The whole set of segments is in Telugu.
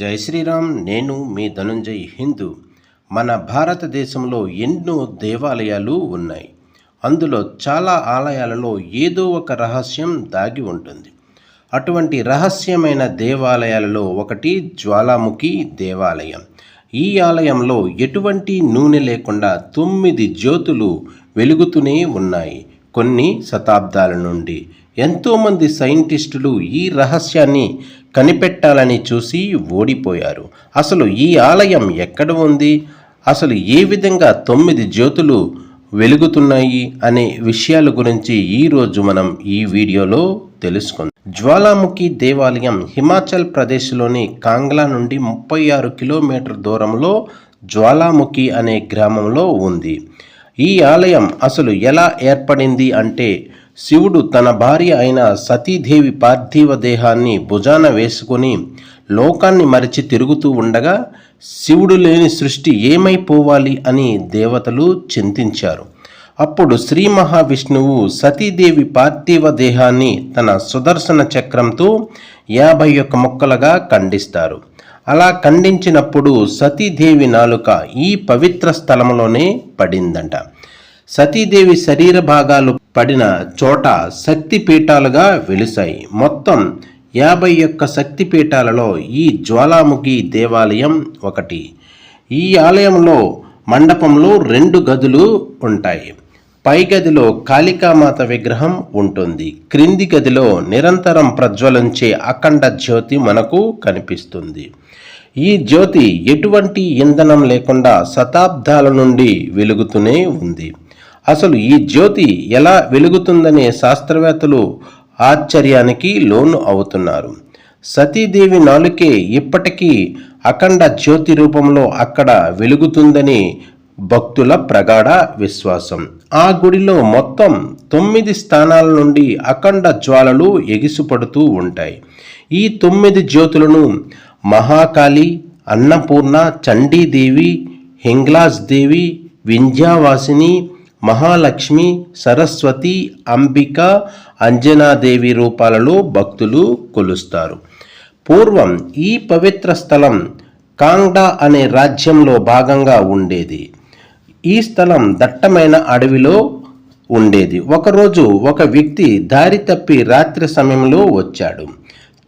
జై శ్రీరామ్ నేను మీ ధనుంజయ్ హిందూ. మన భారతదేశంలో ఎన్నో దేవాలయాలు ఉన్నాయి. అందులో చాలా ఆలయాలలో ఏదో ఒక రహస్యం దాగి ఉంటుంది. అటువంటి రహస్యమైన దేవాలయాలలో ఒకటి జ్వాలాముఖి దేవాలయం. ఈ ఆలయంలో ఎటువంటి నూనె లేకుండా తొమ్మిది జ్యోతులు వెలుగుతూనే ఉన్నాయి. కొన్ని శతాబ్దాల నుండి ఎంతోమంది సైంటిస్టులు ఈ రహస్యాన్ని కనిపెట్టాలని చూసి ఓడిపోయారు. అసలు ఈ ఆలయం ఎక్కడ ఉంది? అసలు ఏ విధంగా తొమ్మిది జ్యోతులు వెలుగుతున్నాయి అనే విషయాల గురించి ఈరోజు మనం ఈ వీడియోలో తెలుసుకుందాం. జ్వాలాముఖి దేవాలయం హిమాచల్ ప్రదేశ్లోని కాంగ్లా నుండి ముప్పై ఆరు కిలోమీటర్ దూరంలో జ్వాలాముఖి అనే గ్రామంలో ఉంది. ఈ ఆలయం అసలు ఎలా ఏర్పడింది అంటే శివుడు తన భార్య అయిన సతీదేవి పార్థివ దేహాన్ని భుజాన వేసుకొని లోకాన్ని మరిచి తిరుగుతూ ఉండగా శివుడు లేని సృష్టి ఏమైపోవాలి అని దేవతలు చింతించారు. అప్పుడు శ్రీ మహావిష్ణువు సతీదేవి పార్థివ దేహాన్ని తన సుదర్శన చక్రంతో యాభై ఒక్క ముక్కలుగా ఖండిస్తారు. అలా ఖండించినప్పుడు సతీదేవి నాలుక ఈ పవిత్ర స్థలంలోనే పడిందంట. సతీదేవి శరీర భాగాలు పడిన చోట శక్తి పీఠాలుగా వెలిశాయి. మొత్తం యాభై ఒక్క శక్తి పీఠాలలో ఈ జ్వాలాముఖి దేవాలయం ఒకటి. ఈ ఆలయంలో మండపంలో రెండు గదులు ఉంటాయి. పై గదిలో కాళికామాత విగ్రహం ఉంటుంది. క్రింది గదిలో నిరంతరం ప్రజ్వలించే అఖండ జ్యోతి మనకు కనిపిస్తుంది. ఈ జ్యోతి ఎటువంటి ఇంధనం లేకుండా శతాబ్దాల నుండి వెలుగుతూనే ఉంది. అసలు ఈ జ్యోతి ఎలా వెలుగుతుందనే శాస్త్రవేత్తలు ఆశ్చర్యానికి లోను అవుతున్నారు. సతీదేవి నాలుకే ఇప్పటికీ అఖండ జ్యోతి రూపంలో అక్కడ వెలుగుతుందని భక్తుల ప్రగాఢ విశ్వాసం. ఆ గుడిలో మొత్తం తొమ్మిది స్థానాల నుండి అఖండ జ్వాలలు ఎగిసిపడుతూ ఉంటాయి. ఈ తొమ్మిది జ్యోతులను మహాకాళి అన్నపూర్ణ చండీదేవి హింగ్లాజ్ దేవి వింధ్యావాసిని మహాలక్ష్మి సరస్వతి అంబిక అంజనాదేవి రూపాలలో భక్తులు కొలుస్తారు. పూర్వం ఈ పవిత్ర స్థలం కాంగ్డా అనే రాజ్యంలో భాగంగా ఉండేది. ఈ స్థలం దట్టమైన అడవిలో ఉండేది. ఒకరోజు ఒక వ్యక్తి దారి తప్పి రాత్రి సమయంలో వచ్చాడు.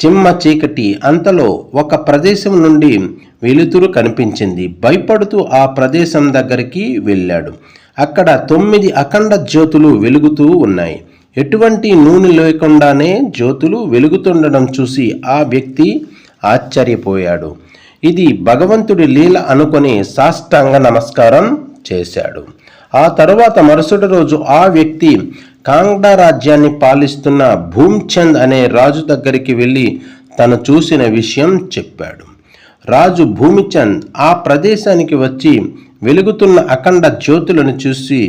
చిమ్మ చీకటి అంతలో ఒక ప్రదేశం నుండి వెలుతురు కనిపించింది. భయపడుతూ ఆ ప్రదేశం దగ్గరికి వెళ్ళాడు. అక్కడ తొమ్మిది అఖండ జ్యోతులు వెలుగుతూ ఉన్నాయి. ఎటువంటి నూనె లేకుండానే జ్యోతులు వెలుగుతుండడం చూసి ఆ వ్యక్తి ఆశ్చర్యపోయాడు. ఇది భగవంతుడి లీల అనుకొని సాష్టాంగ నమస్కారం చేశాడు. ఆ తరువాత మరుసటి రోజు ఆ వ్యక్తి కాంగ్డా రాజ్యాన్ని పాలిస్తున్న భూమ్చంద్ అనే రాజు దగ్గరికి వెళ్ళి తను చూసిన విషయం చెప్పాడు. రాజు భూమిచంద్ ఆ ప్రదేశానికి వచ్చి వెలుగుతున్న అఖండ జ్యోతులను చూసి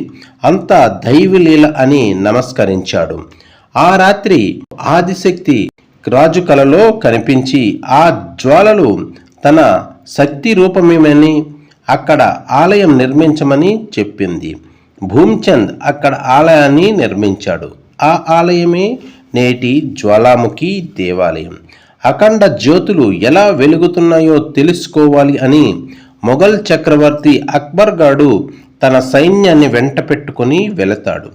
అంతా దైవలీల అని నమస్కరించాడు. ఆ రాత్రి ఆదిశక్తి రాజు కలలో కనిపించి ఆ జ్వాలలు తన శక్తి రూపమేమని అక్కడ ఆలయం నిర్మించమని చెప్పింది. భూమ్చంద్ అక్కడ ఆలయాన్ని నిర్మించాడు. ఆ ఆలయమే నేటి జ్వాలాముఖి దేవాలయం. అఖండ జ్యోతులు ఎలా వెలుగుతున్నాయో తెలుసుకోవాలి అని మొఘల్ చక్రవర్తి అక్బర్ గాడు తన సైన్యాన్ని వెంట పెట్టుకుని వెళతాడు.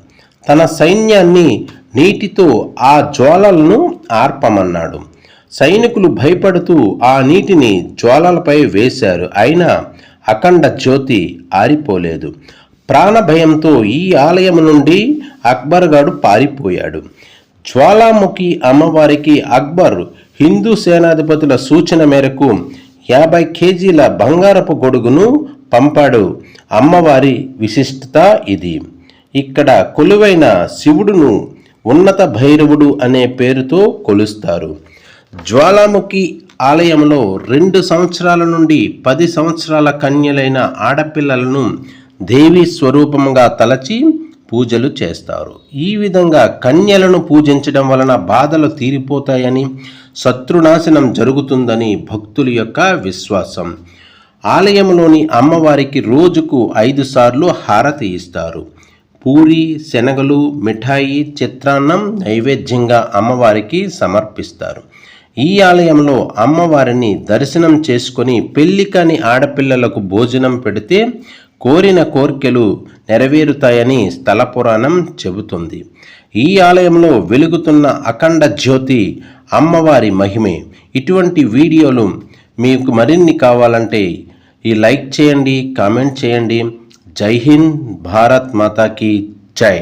తన సైన్యాన్ని నీటితో ఆ జ్వాలలను ఆర్పమన్నాడు. సైనికులు భయపడుతూ ఆ నీటిని జ్వాలలపై వేశారు. అయినా అఖండ జ్యోతి ఆరిపోలేదు. ప్రాణభయంతో ఈ ఆలయం నుండి అక్బర్ గాడు పారిపోయాడు. జ్వాలాముఖి అమ్మవారికి అక్బర్ హిందూ సేనాధిపతుల సూచన మేరకు యాభై కేజీల బంగారపు గొడుగును పంపాడు. అమ్మవారి విశిష్టత ఇది. ఇక్కడ కొలువైన శివుడును ఉన్నత భైరవుడు అనే పేరుతో కొలుస్తారు. జ్వాలాముఖి ఆలయంలో రెండు సంవత్సరాల నుండి పది సంవత్సరాల కన్యలైన ఆడపిల్లలను దేవి స్వరూపంగా తలచి పూజలు చేస్తారు. ఈ విధంగా కన్యలను పూజించడం వలన బాధలు తీరిపోతాయని శత్రునాశనం జరుగుతుందని భక్తుల యొక్క విశ్వాసం. ఆలయంలోని అమ్మవారికి రోజుకు ఐదు సార్లు హారతి ఇస్తారు. పూరి శనగలు మిఠాయి చిత్రాన్నం నైవేద్యంగా అమ్మవారికి సమర్పిస్తారు. ఈ ఆలయంలో అమ్మవారిని దర్శనం చేసుకొని పెళ్ళి కాని ఆడపిల్లలకు భోజనం పెడితే కోరిన కోర్కెలు నెరవేరుతాయని స్థల పురాణం చెబుతుంది. ఈ ఆలయంలో వెలుగుతున్న అఖండ జ్యోతి అమ్మవారి మహిమే. ఇటువంటి వీడియోలు మీకు మరిన్ని కావాలంటే ఈ లైక్ చేయండి కామెంట్ చేయండి. జై హింద్ భారత్ మాతాకి జై.